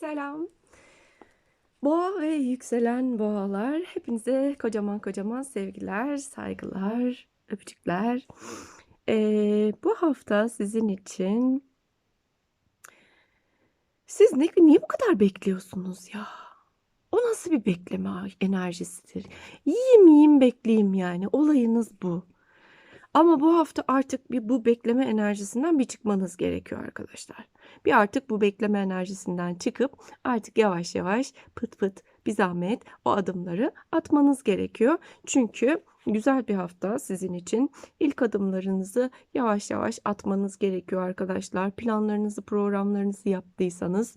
Selam. Boğa ve yükselen boğalar hepinize kocaman kocaman sevgiler, saygılar, öpücükler. Ee, bu hafta sizin için siz ne, niye bu kadar bekliyorsunuz ya? O nasıl bir bekleme enerjisidir? Yiyeyim yiyeyim bekleyeyim yani. Olayınız bu. Ama bu hafta artık bir bu bekleme enerjisinden bir çıkmanız gerekiyor arkadaşlar. Bir artık bu bekleme enerjisinden çıkıp artık yavaş yavaş pıt pıt bir zahmet o adımları atmanız gerekiyor. Çünkü güzel bir hafta sizin için. İlk adımlarınızı yavaş yavaş atmanız gerekiyor arkadaşlar. Planlarınızı, programlarınızı yaptıysanız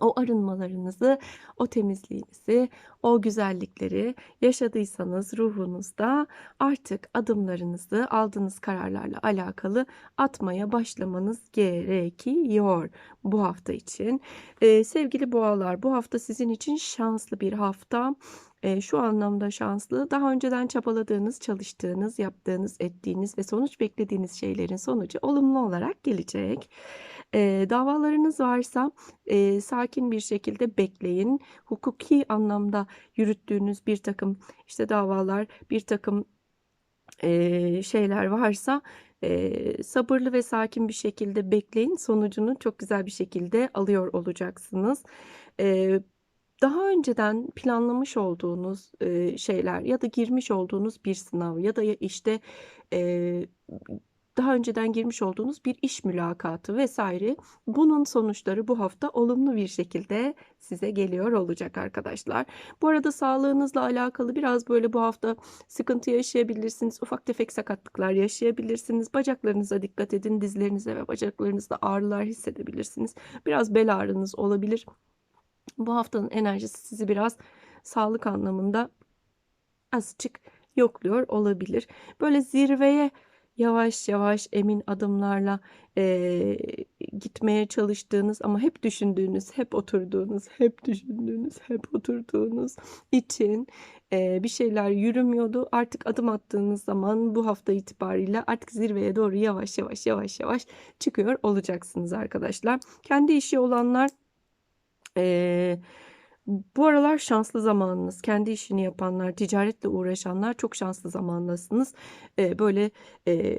o arınmalarınızı, o temizliğinizi, o güzellikleri yaşadıysanız ruhunuzda artık adımlarınızı aldığınız kararlarla alakalı atmaya başlamanız gerekiyor bu hafta için. Ee, sevgili boğalar bu hafta sizin için şanslı bir hafta. Ee, şu anlamda şanslı daha önceden çabaladığınız, çalıştığınız, yaptığınız, ettiğiniz ve sonuç beklediğiniz şeylerin sonucu olumlu olarak gelecek. E, davalarınız varsa e, sakin bir şekilde bekleyin. Hukuki anlamda yürüttüğünüz bir takım işte davalar, bir takım e, şeyler varsa e, sabırlı ve sakin bir şekilde bekleyin. Sonucunu çok güzel bir şekilde alıyor olacaksınız. E, daha önceden planlamış olduğunuz e, şeyler ya da girmiş olduğunuz bir sınav ya da işte e, daha önceden girmiş olduğunuz bir iş mülakatı vesaire bunun sonuçları bu hafta olumlu bir şekilde size geliyor olacak arkadaşlar. Bu arada sağlığınızla alakalı biraz böyle bu hafta sıkıntı yaşayabilirsiniz. Ufak tefek sakatlıklar yaşayabilirsiniz. Bacaklarınıza dikkat edin. Dizlerinize ve bacaklarınızda ağrılar hissedebilirsiniz. Biraz bel ağrınız olabilir. Bu haftanın enerjisi sizi biraz sağlık anlamında azıcık yokluyor olabilir. Böyle zirveye yavaş yavaş emin adımlarla e, gitmeye çalıştığınız ama hep düşündüğünüz, hep oturduğunuz, hep düşündüğünüz, hep oturduğunuz için e, bir şeyler yürümüyordu. Artık adım attığınız zaman bu hafta itibariyle artık zirveye doğru yavaş yavaş yavaş yavaş çıkıyor olacaksınız arkadaşlar. Kendi işi olanlar e, bu aralar şanslı zamanınız. Kendi işini yapanlar, ticaretle uğraşanlar çok şanslı zamandasınız. Ee, böyle e,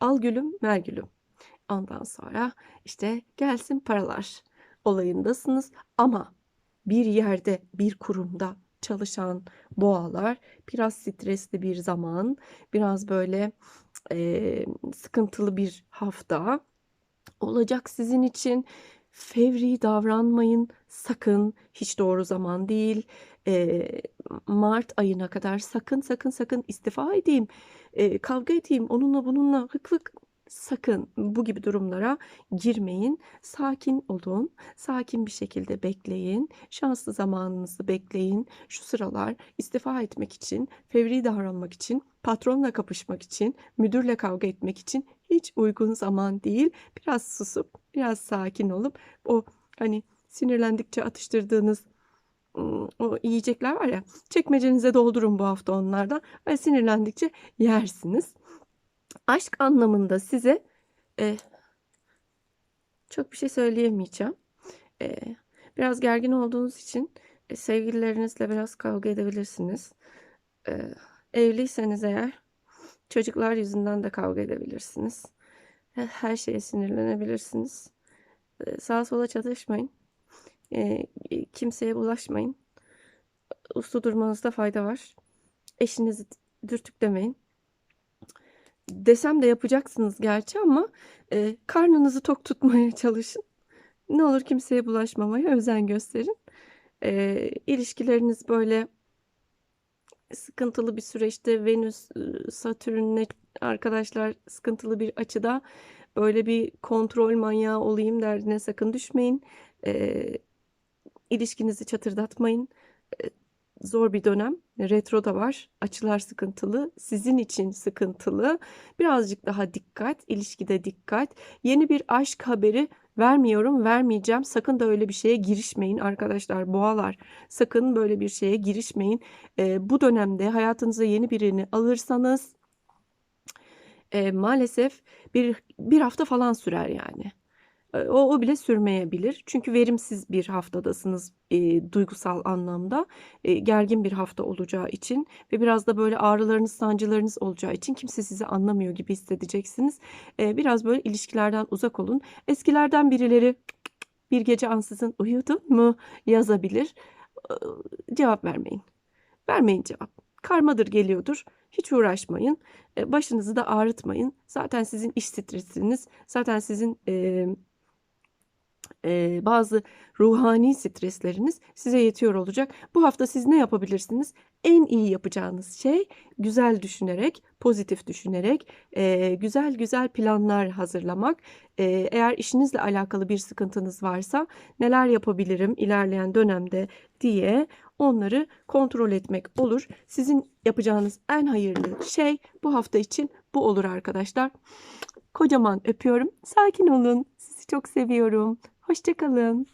al gülüm, ver gülüm. Ondan sonra işte gelsin paralar olayındasınız. Ama bir yerde, bir kurumda çalışan boğalar biraz stresli bir zaman, biraz böyle e, sıkıntılı bir hafta olacak sizin için fevri davranmayın sakın hiç doğru zaman değil e, Mart ayına kadar sakın sakın sakın istifa edeyim e, kavga edeyim onunla bununla hık sakın bu gibi durumlara girmeyin. Sakin olun. Sakin bir şekilde bekleyin. Şanslı zamanınızı bekleyin. Şu sıralar istifa etmek için, fevri davranmak için, patronla kapışmak için, müdürle kavga etmek için hiç uygun zaman değil. Biraz susup, biraz sakin olup o hani sinirlendikçe atıştırdığınız o yiyecekler var ya çekmecenize doldurun bu hafta onlardan ve sinirlendikçe yersiniz. Aşk anlamında size e, çok bir şey söyleyemeyeceğim. E, biraz gergin olduğunuz için e, sevgililerinizle biraz kavga edebilirsiniz. E, evliyseniz eğer çocuklar yüzünden de kavga edebilirsiniz. Her şeye sinirlenebilirsiniz. E, sağa sola çatışmayın. E, kimseye bulaşmayın. Uslu durmanızda fayda var. Eşinizi dürtüklemeyin desem de yapacaksınız gerçi ama e, karnınızı tok tutmaya çalışın. Ne olur kimseye bulaşmamaya özen gösterin. E, ilişkileriniz böyle sıkıntılı bir süreçte Venüs, Satürn'le arkadaşlar sıkıntılı bir açıda böyle bir kontrol manyağı olayım derdine sakın düşmeyin. E, ilişkinizi çatırdatmayın. E, zor bir dönem. Retro da var. Açılar sıkıntılı. Sizin için sıkıntılı. Birazcık daha dikkat. ilişkide dikkat. Yeni bir aşk haberi vermiyorum, vermeyeceğim. Sakın da öyle bir şeye girişmeyin arkadaşlar. Boğalar. Sakın böyle bir şeye girişmeyin. E, bu dönemde hayatınıza yeni birini alırsanız e, maalesef bir, bir hafta falan sürer yani. O o bile sürmeyebilir. Çünkü verimsiz bir haftadasınız, eee, duygusal anlamda. Eee, gergin bir hafta olacağı için ve biraz da böyle ağrılarınız, sancılarınız olacağı için kimse sizi anlamıyor gibi hissedeceksiniz. Eee, biraz böyle ilişkilerden uzak olun. Eskilerden birileri "Bir gece ansızın uyudun mu?" yazabilir. Iıı, cevap vermeyin. Vermeyin cevap. Karmadır, geliyordur. Hiç uğraşmayın. Başınızı da ağrıtmayın. Zaten sizin iş stresiniz, zaten sizin, emm bazı ruhani stresleriniz size yetiyor olacak. Bu hafta siz ne yapabilirsiniz? En iyi yapacağınız şey güzel düşünerek, pozitif düşünerek, güzel güzel planlar hazırlamak. Eğer işinizle alakalı bir sıkıntınız varsa neler yapabilirim ilerleyen dönemde diye onları kontrol etmek olur. Sizin yapacağınız en hayırlı şey bu hafta için bu olur arkadaşlar. Kocaman öpüyorum. Sakin olun. Sizi çok seviyorum. Hoşça kalın.